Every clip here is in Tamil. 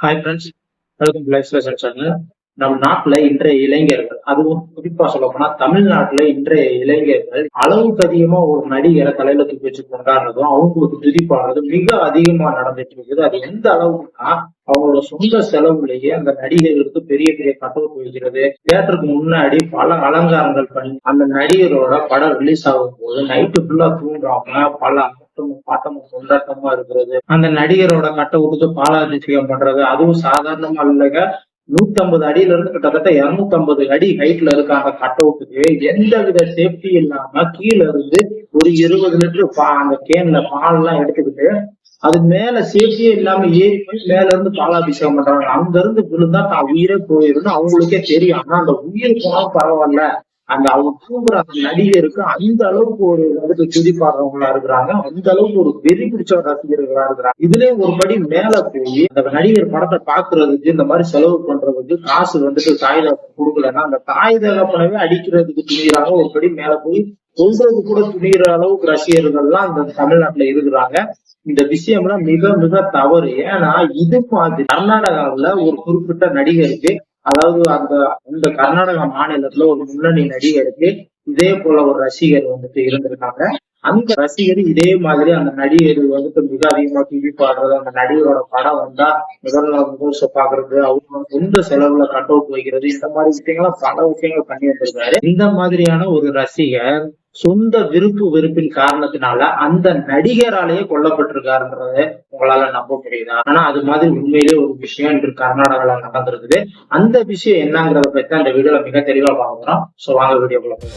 Hi friends welcome life special channel நம் நாட்டுல இன்றைய இளைஞர்கள் அதுவும் குறிப்பா சொல்ல போனா தமிழ்நாட்டுல இன்றைய இளைஞர்கள் அளவுக்கு அதிகமா ஒரு நடிகரை தலையில தூக்கி வச்சு கொண்டாடுறதும் அவங்களுக்கு துதிப்பாடுறதும் மிக அதிகமா நடந்துட்டு இருக்குது. அது எந்த அளவுக்குன்னா அவங்களோட சொந்த செலவுலேயே அந்த நடிகர்களுக்கு பெரிய பெரிய கட்டளை போய்கிறது தியேட்டருக்கு முன்னாடி பல அலங்காரங்கள் பண்ணி அந்த நடிகரோட படம் ரிலீஸ் ஆகும் போது நைட்டு ஃபுல்லா தூங்காம பல ஆட்டமும் பாட்டமும் கொண்டாட்டமா இருக்கிறது. அந்த நடிகரோட கட்டை கொடுத்து பாலாபிஷேகம் பண்றது அதுவும் சாதாரணமா இல்லைங்க. நூத்தி ஐம்பது அடியில இருந்து கிட்டத்தட்ட இருநூத்தி ஐம்பது அடி ஹைட்ல இருக்க அந்த கட் அவுட்டுக்கு எந்த வித சேஃப்டி இல்லாம கீழ இருந்து ஒரு இருபது லிட்டர் பா அந்த கேன்ல பால் எல்லாம் எடுத்துக்கிட்டு அது மேல சேஃப்டியே இல்லாம ஏறி போய் மேல இருந்து பாலாபிஷேகம் பண்றாங்க. அங்க இருந்து விழுந்தா தான் உயிரே போயிருந்து அவங்களுக்கே தெரியும். ஆனா அந்த உயிர் போனாலும் பரவாயில்ல. அந்த அவங்க தூங்குற அந்த நடிகருக்கு அந்த அளவுக்கு ஒரு இடத்துக்கு துதிப்பாடுறவங்களா இருக்கிறாங்க. அந்த அளவுக்கு ஒரு வெறி பிடிச்ச ரசிகர்களா இருக்கிறாங்க. இதுலயே ஒரு படி மேல போய் அந்த நடிகர் படத்தை பாக்குறதுக்கு இந்த மாதிரி செலவு பண்றதுக்கு காசு வந்துட்டு தாய் கொடுக்கலன்னா அந்த தாய் தகப்பனவே அடிக்கிறதுக்கு துணிகிறாங்க ஒரு படி மேல போய் சொல்றது கூட துணிகிற அளவுக்கு ரசிகர்கள்லாம் இந்த தமிழ்நாட்டுல இருக்கிறாங்க. இந்த விஷயம்லாம் மிக மிக தவறு. ஏன்னா இது மாதிரி கர்நாடகாவில ஒரு குறிப்பிட்ட நடிகருக்கு அதாவது அந்த அந்த கர்நாடகா மாநிலத்துல ஒரு முன்னணி நடிகருக்கு இதே போல ஒரு ரசிகர் வந்துட்டு இருந்திருக்காங்க. அந்த ரசிகர் இதே மாதிரி அந்த நடிகர் வந்துட்டு மிக அதிகமா டிவி பாடுறது அந்த நடிகரோட படம் வந்தா முதல் நாள் முதல் ஷோ பாக்குறது அவங்க எந்த செலவுல கட் அவுட் வைக்கிறது இந்த மாதிரி விஷயங்கள்லாம் பல விஷயங்கள் பண்ணி வந்திருக்காரு. இந்த மாதிரியான ஒரு ரசிகர் சொந்த விருப்பு வெறுப்பின் காரணத்தினால அந்த நடிகராலேயே கொல்லப்பட்டிருக்காருன்றத உங்களால நம்ப முடியுதா? ஆனா அது மாதிரி உண்மையிலேயே ஒரு விஷயம் இன்று கர்நாடகால நடந்திருக்குது. அந்த விஷயம் என்னங்கிறத பத்தி அந்த வீடியோல மிக தெளிவா பார்க்கிறோம் சோ வாங்க வீடியோக்குள்ள போய்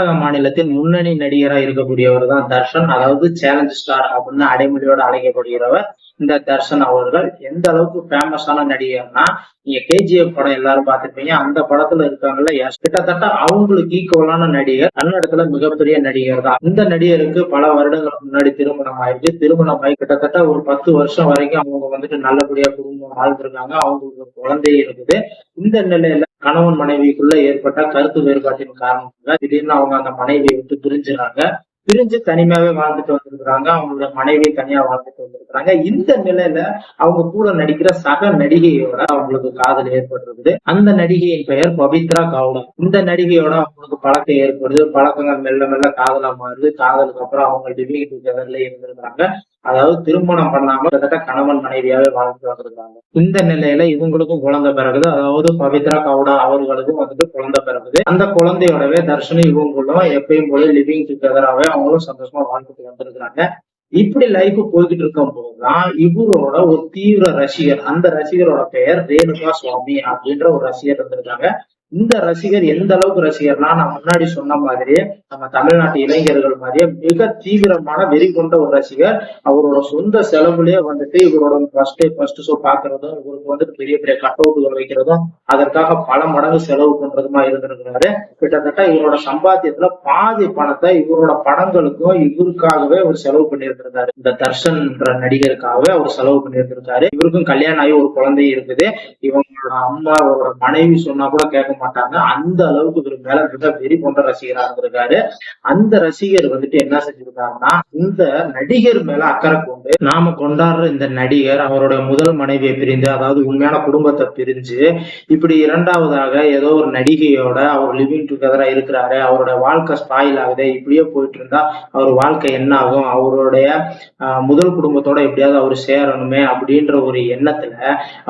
கர்நாடக மாநிலத்தின் முன்னணி நடிகரா இருக்கக்கூடியவர் தான் தர்ஷன். அதாவது சேலஞ்ச் ஸ்டார் அப்படின்னு அடைமொழியோட அழைக்கப்படுகிறவர். இந்த தர்ஷன் அவர்கள் எந்த அளவுக்கு ஃபேமஸான நடிகர்னா நீங்க கேஜிஎஃப் படம் எல்லாரும் பார்த்திருப்பீங்க. அந்த படத்துல இருக்காங்கல்ல கிட்டத்தட்ட அவங்களுக்கு ஈக்குவலான நடிகர் கன்னடத்துல மிகப்பெரிய நடிகர் தான். இந்த நடிகருக்கு பல வருடங்களுக்கு முன்னாடி திருமணம் ஆயிருக்கு திருமணம் ஆகி கிட்டத்தட்ட ஒரு பத்து வருஷம் வரைக்கும் அவங்க வந்துட்டு நல்லபடியா குடும்பம் வாழ்ந்துருக்காங்க. அவங்களுக்கு ஒரு குழந்தை இருக்குது. இந்த நிலையில கணவன் மனைவிக்குள்ள ஏற்பட்ட கருத்து வேறுபாட்டின் காரணமாக திடீர்னு அவங்க அந்த மனைவியை விட்டு பிரிஞ்சுறாங்க. பிரிஞ்சு தனிமையாவே வாழ்ந்துட்டு வந்திருக்கிறாங்க. அவங்களோட மனைவி தனியா வாழ்ந்துட்டு வந்திருக்கிறாங்க. இந்த நிலையில அவங்க கூட நடிக்கிற சக நடிகையோட அவங்களுக்கு காதல் ஏற்படுறது அந்த நடிகையின் பெயர் பவித்ரா கவுடா. இந்த நடிகையோட அவங்களுக்கு பழக்கம் ஏற்படுது. பழக்கங்கள் மெல்ல மெல்ல காதலா மாறுது. காதலுக்கு அப்புறம் அவங்க லிவிங் டுகெதர்ல இருந்திருக்கிறாங்க அதாவது திருமணம் பண்ணாம கிட்டத்தட்ட கணவன் மனைவியாவே வாழ்ந்து வந்திருக்காங்க. இந்த நிலையில இவங்களுக்கும் குழந்தை பிறகுது. அதாவது பவித்ரா கவுடா அவர்களுக்கும் வந்துட்டு குழந்தை பிறகுது. அந்த குழந்தையோடவே தர்ஷனி இவங்களும் எப்பயும் போல லிவிங் டுகெதராகவே அவங்களும் சந்தோஷமா வாழ்ந்துட்டு வந்திருக்கிறாங்க. இப்படி லைஃப் போய்கிட்டு இருக்கும் போதுதான் இவரோட ஒரு தீவிர ரசிகர் அந்த ரசிகரோட பெயர் ரேணுகா சுவாமி அப்படின்ற ஒரு ரசிகர் இருந்திருக்காங்க. இந்த ரசிகர் எந்த அளவுக்கு ரசிகர்னா நான் முன்னாடி சொன்ன மாதிரி நம்ம தமிழ்நாட்டு இளைஞர்கள் மாதிரியே மிக தீவிரமான வெறி கொண்ட ஒரு ரசிகர். அவரோட சொந்த செலவுலயே வந்துட்டு இவரோட ஃபர்ஸ்ட் ஃபர்ஸ்ட் ஷோ பாக்குறதும் இவருக்கு வந்துட்டு பெரிய பெரிய கட் அவுட்டுகள் வைக்கிறதும் அதற்காக பல மடங்கு செலவு பண்றதுமா இருந்திருக்கிறாரு. கிட்டத்தட்ட இவரோட சம்பாத்தியத்துல பாதி பணத்தை இவரோட படங்களுக்கும் இவருக்காகவே அவர் செலவு பண்ணியிருந்திருக்காரு இந்த தர்ஷன்ன்ற நடிகருக்காகவே அவர் செலவு பண்ணியிருந்திருக்காரு. இவருக்கும் கல்யாணம் ஆகி ஒரு குழந்தை இருக்குது. இவங்களோட அம்மா அவரோட மனைவி சொன்னா கூட கேட்க மாட்டாங்க. அந்த அளவுக்கு இவர் மேல மிக வெறி கொண்ட ரசிகரா இருந்திருக்காரு. அந்த ரசிகர் வந்துட்டு என்ன செஞ்சிருக்காருன்னா இந்த நடிகர் மேல அக்கறை கொண்டு நாம கொண்டாடுற இந்த நடிகர் அவருடைய முதல் மனைவியை பிரிந்து அதாவது உண்மையான குடும்பத்தை பிரிஞ்சு இப்படி இரண்டாவதாக ஏதோ ஒரு நடிகையோட அவர் லிவிங் டுகெதரா இருக்கிறாரு. அவரோட வாழ்க்கை ஸ்பாயில் ஆகுது. இப்படியே போயிட்டு இருந்தா அவர் வாழ்க்கை என்ன ஆகும்? அவருடைய முதல் குடும்பத்தோட எப்படியாவது அவர் சேரணுமே அப்படின்ற ஒரு எண்ணத்துல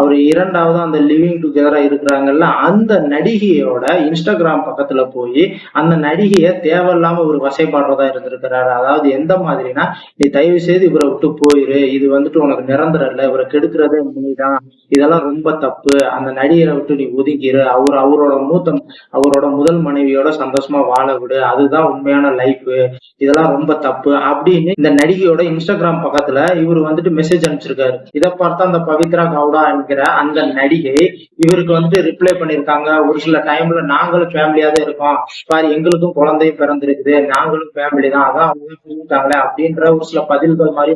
அவர் இரண்டாவது அந்த லிவிங் டுகெதரா இருக்கிறாங்கல்ல அந்த நடிகையோட இன்ஸ்டாகிராம் பக்கத்துல போய் அந்த நடிகையை தேவையில்லாம ஒரு வசைப்பாடுறதா இருந்திருக்கிறாரு. அதாவது எந்த மாதிரினா நீ தயவு செய்து இவரை விட்டு போயிரு. இது வந்துட்டு உனக்கு நிரந்தரம் இல்ல. இவரை கெடுக்கிறதே நீதான் இதெல்லாம் ரொம்ப தப்பு. அந்த நடிகரை விட்டு நீ ஒதுக்கிடு அவர் அவரோட மூத்த அவரோட முதல் மனைவியோட சந்தோஷமா வாழ விடு. அதுதான் உண்மையான லைஃப் இதெல்லாம் ரொம்ப தப்பு. அப்படின்னு இந்த நடிகையோட இன்ஸ்டாகிராம் பக்கத்துல இவர் வந்துட்டு மெசேஜ் அனுப்பிச்சிருக்காரு. இதை பார்த்தா அந்த பவித்ரா கவுடா என்கிற அந்த நடிகை இவருக்கு வந்து ரிப்ளை பண்ணிருக்காங்க ஒரு சில டைம்ல நாங்களும் ஃபேமிலியா தான் இருக்கோம். பாரு எங்களுக்கும் குழந்தையும் பிறந்திருக்குது. நாங்களும் ஃபேமிலி தான். அதான் அவங்க சொல்லிட்டாங்களே அப்படின்ற ஒரு சில பதில்கள் மாதிரி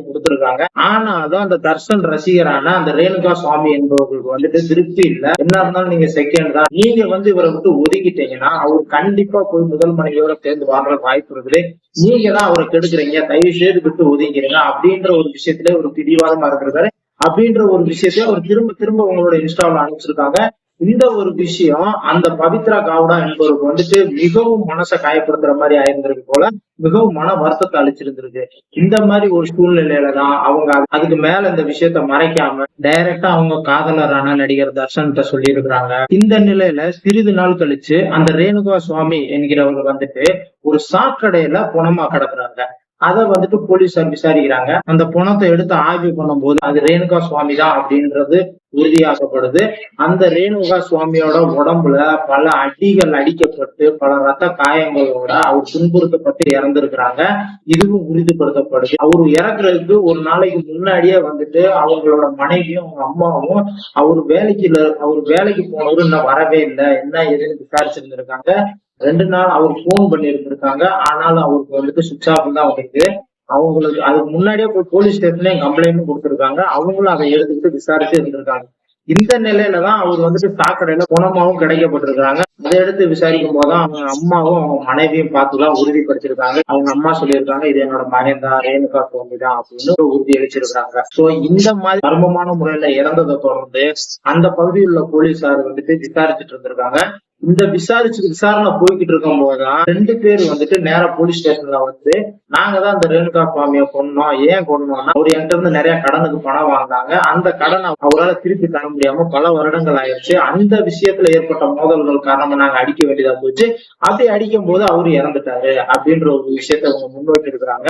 ஆனா ஆனாலும் அந்த தர்ஷன் ரசிகரான அந்த ரேணுகா சுவாமி என்பவர்களுக்கு வந்துட்டு திருப்தி இல்ல. என்ன இருந்தாலும் நீங்க செகண்ட் தான். நீங்க வந்து இவரை விட்டு ஒதுக்கிட்டீங்கன்னா அவர் கண்டிப்பா போய் முதல் மனைவியோட சேர்ந்து வாழ்ற வாய்ப்பு இருக்குது. நீங்க தான் அவரை கெடுக்குறீங்க. தயவு செய்து விட்டு ஒதுங்கிறீங்க அப்படின்ற ஒரு விஷயத்துல ஒரு பிடிவாதமா இருக்கிறாரு. அப்படின்ற ஒரு விஷயத்த அவர் திரும்ப திரும்ப உங்களோட இன்ஸ்டாவில் அனுப்பிச்சிருக்காங்க. இந்த ஒரு விஷயம் அந்த பவித்ரா காவ்டா என்பவருக்கு வந்துட்டு மிகவும் மனசை காயப்படுத்துற மாதிரி ஆயிருந்திருக்கு போல மிகவும் மன வருத்தத்தை அழிச்சிருந்திருக்கு இந்த மாதிரி ஒரு சூழ்நிலையில தான் அவங்க அதுக்கு மேல இந்த விஷயத்த மறைக்காம டைரக்டா அவங்க காதலரான நடிகர் தர்ஷன்கிட்ட சொல்லி இருக்கிறாங்க இந்த நிலையில சிறிது நாள் கழிச்சு அந்த ரேணுகா சுவாமி என்கிறவர் வந்துட்டு ஒரு சாக்கடையில பணமா கிடக்குறாங்க. அதை வந்துட்டு போலீசார் விசாரிக்கிறாங்க. அந்த பணத்தை எடுத்து ஆய்வு பண்ணும்போது அது ரேணுகா சுவாமி தான் அப்படின்றது உறுதியாக்கப்படுது அந்த ரேணுகா சுவாமியோட உடம்புல பல அடிகள் அடிக்கப்பட்டு பல ரத்த காயங்களோட அவர் துன்புறுத்தப்பட்டு இறந்திருக்கிறாங்க. இதுவும் உறுதிப்படுத்தப்படுது. அவர் இறக்குறதுக்கு ஒரு நாளைக்கு முன்னாடியே வந்துட்டு அவங்களோட மனைவியும் அவங்க அம்மாவும் அவர் வேலைக்கு இல்ல- அவர் வேலைக்கு போனவரும் இன்னும் வரவே இல்லை. என்ன ஏதுன்னு விசாரிச்சிருந்திருக்காங்க. ரெண்டு நாள் அவர் போன் பண்ணி இருந்திருக்காங்க ஆனாலும் அவருக்கு வந்துட்டு சுவிச் ஆஃப் தான் வந்துருக்கு. அவங்களுக்கு அதுக்கு முன்னாடியே போய் போலீஸ் ஸ்டேஷன்லயும் கம்ப்ளைண்டும் கொடுத்துருக்காங்க. அவங்களும் அதை எடுத்துக்கிட்டு விசாரிச்சு இருந்திருக்காங்க. இந்த நிலையில தான் அவர் வந்துட்டு சாக்கடையில குணமாவும் கிடைக்கப்பட்டிருக்காங்க அதை எடுத்து விசாரிக்கும் போதுதான் அவங்க அம்மாவும் அவங்க மனைவியும் பார்த்துதான் உறுதிப்படுத்திருக்காங்க அவங்க அம்மா சொல்லியிருக்காங்க இது என்னோட மகன் தான் ரேணுகா சுவாமி தான் அப்படின்னு உறுதி அளிச்சிருக்காங்க சோ இந்த மாதிரி மர்மமான முறையில இறந்ததை தொடர்ந்து அந்த பகுதியில் உள்ள போலீசார் வந்துட்டு விசாரிச்சுட்டு இருந்திருக்காங்க. இந்த விசாரிச்சு விசாரணை போய்கிட்டு இருக்கும் போதுதான் ரெண்டு பேர் வந்துட்டு நேரா போலீஸ் ஸ்டேஷன்ல வந்து நாங்க தான் இந்த ரேணுகா சுவாமியை கொன்னோம் ஏன் கொன்னோம்னா அவர் என்கிட்ட இருந்து நிறைய கடனுக்கு பணம் வாங்கினாங்க. அந்த கடனை அவரால் திருப்பி தர முடியாம பல வருடங்கள் ஆயிடுச்சு. அந்த விஷயத்துல ஏற்பட்ட மோதல்கள் காரணமா நாங்க அடிக்க வேண்டியதா போச்சு. அப்படி அடிக்கும் போது அவரு இறந்துட்டாரு அப்படின்ற ஒரு விஷயத்த அவங்க முன்வைட்டு இருக்கிறாங்க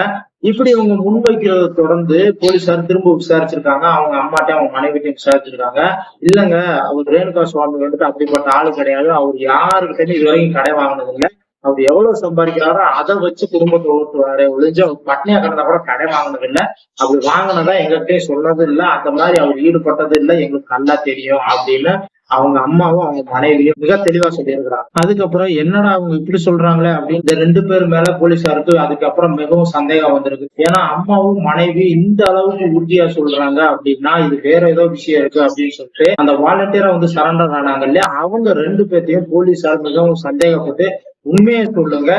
இப்படி இவங்க முன்வைக்கிறத தொடர்ந்து போலீசார் திரும்ப விசாரிச்சிருக்காங்க. அவங்க அம்மாட்டையும் அவங்க மனைவிட்டையும் விசாரிச்சிருக்காங்க. இல்லங்க அவர் ரேணுகா சுவாமி வந்துட்டு அப்படிப்பட்ட ஆளு கிடையாது. அவர் யாருக்கிட்டையும் இது வரைக்கும் கடை வாங்கினது இல்ல அவர் எவ்வளவு சம்பாதிக்கிறாரோ அதை வச்சு குடும்பத்தை ஓட்டுவாரு. ஒழிஞ்சு அவர் பட்னியா கிடந்தா கூட கடை வாங்கினது இல்ல அப்படி வாங்கினதா எங்ககிட்டயும் சொன்னது இல்ல அந்த மாதிரி அவர் ஈடுபட்டது இல்ல எங்களுக்கு நல்லா தெரியும் அப்படின்னு அவங்க அம்மாவும் அவங்க மனைவியும் மிக தெளிவா சொல்லியிருக்கிறாங்க. அதுக்கப்புறம் என்னடா அவங்க இப்படி சொல்றாங்களே அப்படின்னு இந்த ரெண்டு பேர் மேல போலீஸாருக்கு அதுக்கப்புறம் மிகவும் சந்தேகம் வந்திருக்கு. ஏன்னா அம்மாவும் மனைவி இந்த அளவுக்கு உறுதியா சொல்றாங்க அப்படின்னா இது வேற ஏதோ விஷயம் இருக்கு அப்படின்னு சொல்லிட்டு அந்த வாலண்டியரா வந்து சரண்டர் ஆனாங்க இல்லையா? அவங்க ரெண்டு பேர்த்தையும் போலீஸார் மிகவும் சந்தேகப்பட்டு உண்மையை சொல்லுங்க.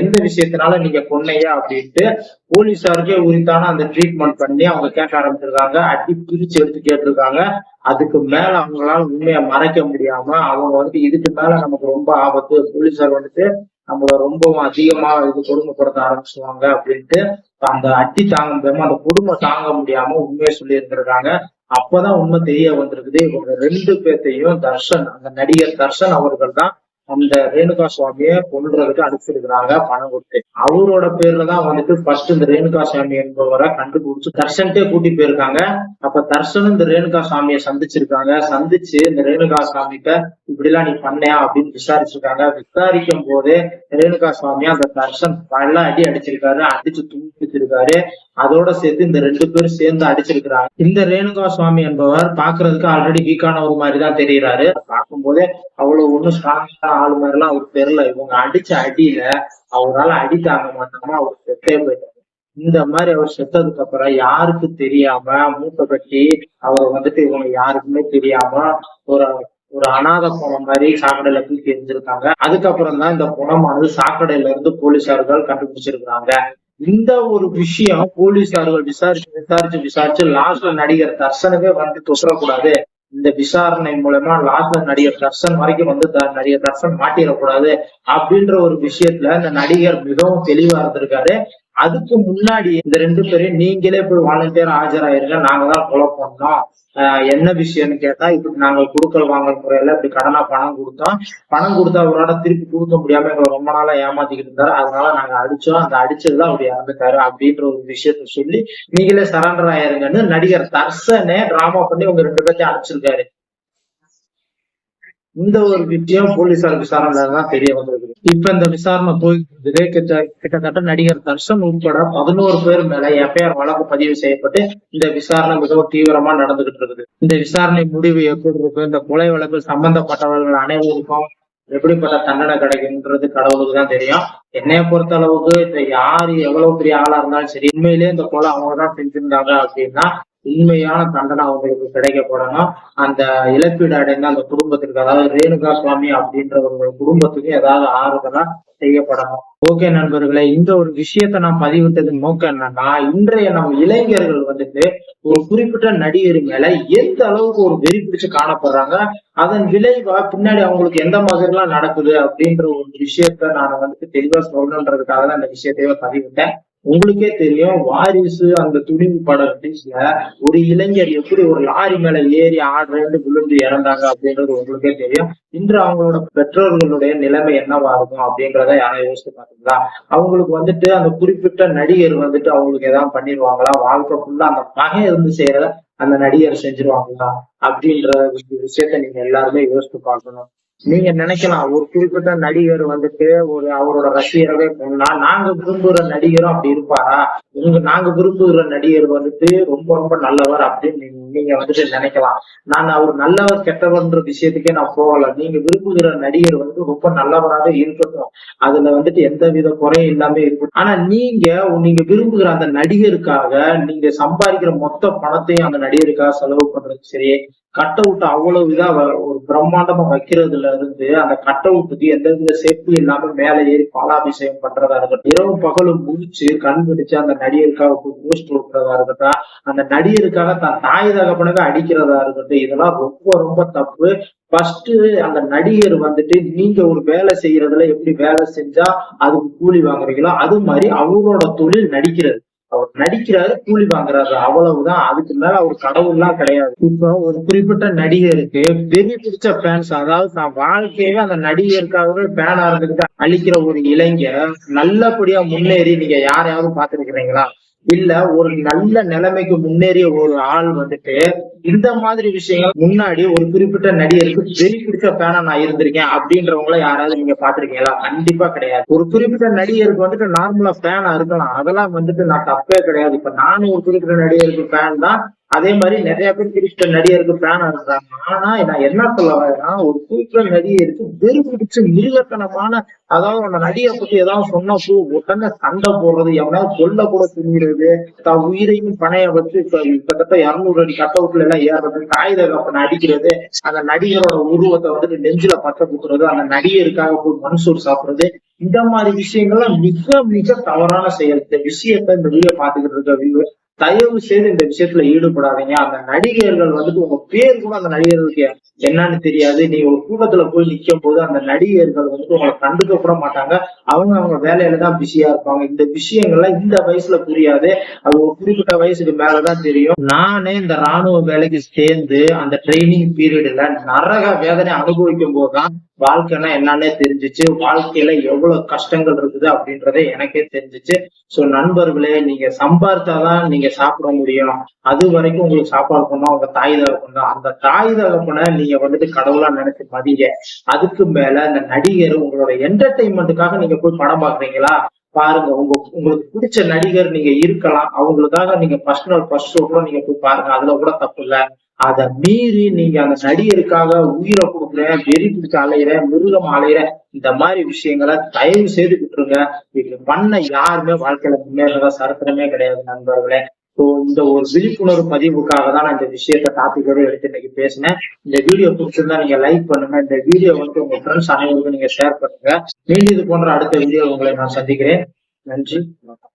எந்த விஷயத்தினால நீங்க பொண்ணையா அப்படின்ட்டு போலீஸாருக்கே உரித்தான அந்த ட்ரீட்மெண்ட் பண்ணி அவங்க கேட்க ஆரம்பிச்சிருக்காங்க. அடி பிரிச்சு எடுத்து கேட்டிருக்காங்க. அதுக்கு மேல அவங்களால உண்மையை மறைக்க முடியாம அவங்க வந்துட்டு இதுக்கு மேல நமக்கு ரொம்ப ஆபத்து. போலீஸார் வந்துட்டு நம்மள ரொம்பவும் அதிகமா இது கொடுமைப்படுத்த ஆரம்பிச்சுவாங்க அப்படின்ட்டு அந்த அடி தாங்க முடியாம அந்த குடும்பம் தாங்க முடியாம உண்மையை சொல்லி இருந்திருக்காங்க அப்பதான் உண்மை தெரிய வந்திருக்குது. இவங்க ரெண்டு பேர்த்தையும் தர்ஷன் அந்த நடிகர் தர்ஷன் அவர்கள் தான் அந்த ரேணுகா சுவாமியை கொல்றதுக்கு அனுப்பிச்சிருக்கிறாங்க பணம் கொடுத்து. அவரோட பேர்ல தான் வந்துட்டு ஃபர்ஸ்ட் இந்த ரேணுகா சுவாமி என்பவரை கண்டுபிடிச்சு தர்ஷன்ட்டே கூட்டி போயிருக்காங்க. அப்ப தர்ஷனும் இந்த ரேணுகா சாமியை சந்திச்சிருக்காங்க. சந்திச்சு இந்த ரேணுகா சாமிகிட்ட இப்படி எல்லாம் நீ பண்ணியா? அப்படின்னு விசாரிச்சிருக்காங்க. விசாரிக்கும் போதே ரேணுகா சுவாமியா அந்த தர்ஷன் பல அடி அடிச்சிருக்காரு அடிச்சு துண்டிச்சிருக்காரு அதோட சேர்த்து இந்த ரெண்டு பேரும் சேர்ந்து அடிச்சிருக்கிறாங்க. இந்த ரேணுகா சுவாமி என்பவர் பாக்குறதுக்கு ஆல்ரெடி வீக்கான ஒரு மாதிரி தான் தெரியறாரு. பார்க்கும் போதே அவ்வளவு ஒண்ணும் ஸ்ட்ராங்கான ஆளு மாதிரி எல்லாம் அவருக்கு தெரியல. இவங்க அடிச்ச அடியில அவரால அடி தாங்க மாட்டாம அவர் செத்தே போயிட்டாரு. இந்த மாதிரி அவர் செத்ததுக்கு அப்புறம் யாருக்கு தெரியாம மூட்டை கட்டி அவர் வந்துட்டு இவங்க யாருக்குமே தெரியாம ஒரு ஒரு அனாத குணம் மாதிரி சாக்கடையில தூக்கி எரிஞ்சிருக்காங்க. அதுக்கப்புறம் தான் இந்த குணமானது சாக்கடையில இருந்து போலீசார்கள் கண்டுபிடிச்சிருக்கிறாங்க. இந்த ஒரு விஷயம் போலீசார்கள் விசாரிச்சு விசாரிச்சு விசாரிச்சு லாஸ்ட்ல நடிகர் தர்சனவே வந்து தொசரக்கூடாது. இந்த விசாரணை மூலமா லாஸ்ட்ல நடிகர் தர்ஷன் வரைக்கும் வந்து த- நடிகர் தர்சன் மாட்டிடக்கூடாது. அப்படின்ற ஒரு விஷயத்துல இந்த நடிகர் மிகவும் தெளிவா இருந்திருக்காரு. அதுக்கு முன்னாடி இந்த ரெண்டு பேரையும் நீங்களே போய் வாலண்டியர் ஆஜராயிருங்க. நாங்க தான் கொலை பண்ணோம். ஆஹ் என்ன விஷயம்னு கேட்டா இப்படி நாங்க குடுக்கல் வாங்கல் முறையில இப்படி கடனா பணம் கொடுத்தோம். பணம் கொடுத்தா அவரோட திருப்பி கொடுக்க முடியாம எங்களை ரொம்ப நாளா ஏமாத்திக்கிட்டு இருந்தாரு. அதனால நாங்க அடிச்சோம். அந்த அடிச்சதுதான் அவர் இறந்துட்டாரு அப்படின்ற ஒரு விஷயத்த சொல்லி நீங்களே சரண்டர் ஆயிருங்கன்னு நடிகர் தர்சனே டிராமா பண்ணி உங்க ரெண்டு பேர்த்தையும் அடிச்சிருக்காரு. இந்த ஒரு விஷயம் போலீசார் விசாரணையில தான் தெரிய வந்திருக்கு இப்ப இந்த விசாரணை போயிட்டு கிட்ட- கிட்டத்தட்ட நடிகர் தர்ஷன் உட்பட பதினோரு பேர் மேல எஃப்ஐஆர் வழக்கு பதிவு செய்யப்பட்டு இந்த விசாரணை மிகவும் தீவிரமா நடந்துகிட்டு இருக்குது. இந்த விசாரணை முடிவு எப்படி இருக்கு? இந்த கொலை வழக்கில் சம்பந்தப்பட்டவர்கள் அனைவருக்கும் எப்படிப்பட்ட தண்டனை கிடைக்கும்ன்றது கடவுளுக்கு தான் தெரியும். என்னைய பொறுத்த அளவுக்கு இந்த யாரு எவ்வளவு பெரிய ஆளா இருந்தாலும் சரி உண்மையிலேயே இந்த கொலை அவங்க தான் செஞ்சிருந்தாங்க அப்படின்னா உண்மையான தண்டனை அவங்களுக்கு கிடைக்கப்படணும் அந்த இழப்பீடு அடைந்த அந்த குடும்பத்திற்கு அதாவது ரேணுகா சுவாமி அப்படின்றவங்க குடும்பத்துக்கு ஏதாவது ஆறுதலா செய்யப்படணும். ஓகே நண்பர்களே இந்த ஒரு விஷயத்த நான் பதிவிட்டதன் நோக்கம் என்னன்னா இன்றைய நம்ம இளைஞர்கள் வந்துட்டு ஒரு குறிப்பிட்ட நடிகர் மேல எந்த அளவுக்கு ஒரு வெறி பிடிச்சு காணப்படுறாங்க அதன் விளைவா பின்னாடி அவங்களுக்கு எந்த மாதிரி எல்லாம் நடக்குது அப்படின்ற ஒரு விஷயத்த நான் வந்துட்டு தெளிவா சொல்லணுன்றதுக்காக தான் அந்த விஷயத்தையே பதிவிட்டேன். உங்களுக்கே தெரியும் வாரிசு அந்த துணிவு படம் ரிலீஸ்ல ஒரு இளைஞர் எப்படி ஒரு லாரி மேல ஏறி ஆடுறேன்னு விழுந்து இறந்தாங்க அப்படின்றது உங்களுக்கே தெரியும். இன்று அவங்களோட பெற்றோர்களுடைய நிலைமை என்னவா இருக்கும் அப்படின்றத யாரும் யோசிச்சு பாத்தீங்களா அவங்களுக்கு வந்துட்டு அந்த குறிப்பிட்ட நடிகர் வந்துட்டு அவங்களுக்கு ஏதாவது பண்ணிடுவாங்களா? வாழ்க்கை ஃபுல்லா அந்த பகை இருந்து செய்யறத அந்த நடிகர் செஞ்சிருவாங்களா? அப்படின்ற விஷயத்த நீங்க எல்லாருமே யோசிச்சு பார்க்கணும். நீங்க நினைக்கலாம் ஒரு குறிப்பிட்ட நடிகர் வந்துட்டு ஒரு அவரோட ரசிகரவே போனா நாங்க விரும்புற நடிகரும் அப்படி இருப்பாரா? உங்க நாங்க விரும்புகிற நடிகர் வந்துட்டு ரொம்ப ரொம்ப நல்லவர் அப்படின்னு நீங்க- நீங்க வந்துட்டு நினைக்கலாம். நான் அவர் நல்லவர் கெட்டவர்ன்ற விஷயத்துக்கே நான் போகல. நீங்க விரும்புகிற நடிகர் வந்து ரொம்ப நல்லவராக இருக்கட்டும். அதுல வந்துட்டு எந்த வித குறையும் இல்லாம இருக்கும் ஆனா நீங்க நீங்க விரும்புகிற அந்த நடிகருக்காக நீங்க சம்பாதிக்கிற மொத்த பணத்தையும் அந்த நடிகருக்காக செலவு பண்றது சரி. கட் அவுட் அவ்வளவு இதா வ- ஒரு பிரம்மாண்டமா வைக்கிறதுல இருந்து அந்த கட் அவுட்டுக்கு எந்த வித சேஃப்டி இல்லாம மேல ஏறி பாலாபிஷேகம் பண்றதா இருக்கட்டும். இரவு பகலும் முடிச்சு கண் பிடிச்சு அந்த நடிகருக்காக போஸ்ட் கொடுக்கறதா இருக்கட்டும். அந்த நடிகருக்காக தன் தாயத தகப்பனுக்கு அடிக்கிறதா இருக்கட்டும் இதெல்லாம் ரொம்ப ரொம்ப தப்பு. ஃபர்ஸ்ட் அந்த நடிகர் வந்துட்டு நீங்க ஒரு வேலை செய்யறதுல எப்படி வேலை செஞ்சா அதுக்கு கூலி வாங்குறீங்களோ அது மாதிரி அவங்களோட தொழில் நடிக்கிறது. அவர் நடிக்கிறாரு கூலி வாங்குறாரு. அவ்வளவுதான். அதுக்கு மேல அவர் கடவுள்லாம் கிடையாது. இப்போ ஒரு குறிப்பிட்ட நடிகருக்கு பெரிய பிடிச்ச ஃபேன்ஸ் அதாவது தான் வாழ்க்கையவே அந்த நடிகருக்காகவே ஃபேனா இருந்துகிட்டு அழிக்கிற ஒரு இளைஞர் நல்லபடியா முன்னேறி நீங்க யாரையாவது பாத்துருக்கிறீங்களா இல்ல ஒரு நல்ல நிலைமைக்கு முன்னேறிய ஒரு ஆள் வந்துட்டு இந்த மாதிரி விஷயங்கள் முன்னாடி ஒரு குறிப்பிட்ட நடிகருக்கு வெறி பிடிச்ச பேனா நான் இருந்திருக்கேன் அப்படின்றவங்கள யாராவது நீங்க பாத்திருக்கீங்களா கண்டிப்பா கிடையாது. ஒரு குறிப்பிட்ட நடிகருக்கு வந்துட்டு நார்மலா ஃபேனா இருக்கலாம். அதெல்லாம் வந்துட்டு நான் தப்பே கிடையாது. இப்ப நானும் ஒரு குறிப்பிட்ட நடிகருக்கு ஃபேன் தான். அதே மாதிரி நிறைய பேர் குறிப்பிட்ட நடிகருக்கு பிளான் இருக்காங்க ஆனா நான் என்ன சொல்ல வரேன்னா ஒரு குறிப்பிட்ட நடிகருக்கு வெறு பிடிச்ச மிருகத்தனமான அதாவது அந்த நடிகை பத்தி ஏதாவது சொன்னப்போ உடனே சண்டை போடுறது எவனாவது கொல்ல கூட துணிகிறது தான் உயிரையும் பணைய வச்சு கிட்டத்தட்ட இருநூறு அடி கட் அவுட்ல எல்லாம் ஏறுறது காகித கப்பனை அடிக்கிறது அந்த நடிகரோட உருவத்தை வந்துட்டு நெஞ்சில பச்சை குத்துறது அந்த நடிகருக்காக போய் மன்சூர் சாப்பிடுறது இந்த மாதிரி விஷயங்கள்லாம் மிக மிக தவறான செயல். இந்த விஷயத்த இந்த வீடியோ பாத்துக்கிட்டு இருக்க தயவு செய்து இந்த விஷயத்துல ஈடுபடாதீங்க. அந்த நடிகர்கள் வந்துட்டு உங்க பேர் கூட அந்த நடிகர்களுக்கு என்னன்னு தெரியாது. நீ ஒரு கூட்டத்துல போய் நிக்கும் போது அந்த நடிகர்கள் வந்துட்டு உங்களை கண்டுக்க கூட மாட்டாங்க. அவங்க அவங்க வேலையில தான் பிஸியா இருப்பாங்க. இந்த விஷயங்கள்லாம் இந்த வயசுல புரியாது. அது ஒரு குறிப்பிட்ட வயசுக்கு மேலதான் தெரியும். நானே இந்த ராணுவ வேலைக்கு சேர்ந்து அந்த ட்ரைனிங் பீரியட்ல நரக வேதனை அனுபவிக்கும் போதுதான் வாழ்க்கைன்னா என்னன்னே தெரிஞ்சுச்சு. வாழ்க்கையில எவ்வளவு கஷ்டங்கள் இருக்குது அப்படின்றதே எனக்கே தெரிஞ்சுச்சு. சோ நண்பர்களே நீங்க சம்பாரிச்சாதான் நீங்க சாப்பிட முடியும். அது வரைக்கும் உங்களுக்கு சாப்பாடு பண்ணா உங்க தாய் தகப்பன் தான். அந்த தாய் தகப்பனை நீங்க வந்துட்டு கடவுளா நினைச்சு மதிங்க. அதுக்கு மேல இந்த நடிகர் உங்களோட என்டர்டைன்மெண்ட்டுக்காக நீங்க போய் படம் பாக்குறீங்களா? பாருங்க உங்க உங்களுக்கு பிடிச்ச நடிகர் நீங்க இருக்கலாம். அவங்களுக்காக நீங்க பர்சனல் பர்ஸ்ட் ஃபர்ஸ்ட் ஷோ கூட நீங்க போய் பாருங்க. அதுல கூட தப்பு இல்ல. அதை மீறி நீங்க அந்த நடிகருக்காக உயிரை கொடுக்குற வெறி பிடிச்ச அலையிற மிருகம் அலையிற இந்த மாதிரி விஷயங்களை தயவு செய்து விட்டுருங்க. இது பண்ண யாருமே வாழ்க்கையில முன்னேறதா சரித்திரமே கிடையாது நண்பர்களே. ஸோ இந்த ஒரு விழிப்புணர்வு பதிவுக்காக தான் நான் இந்த விஷயத்த டாபிக்கோட எடுத்து இன்னைக்கு பேசினேன். இந்த வீடியோ பிடிச்சிருந்தா நீங்க லைக் பண்ணுங்க. இந்த வீடியோ வந்து உங்க ஃப்ரெண்ட்ஸ் அனைவருக்கும் நீங்க ஷேர் பண்ணுங்க. மீண்டும் இது போன்ற அடுத்த வீடியோ உங்களை நான் சந்திக்கிறேன். நன்றி வணக்கம்.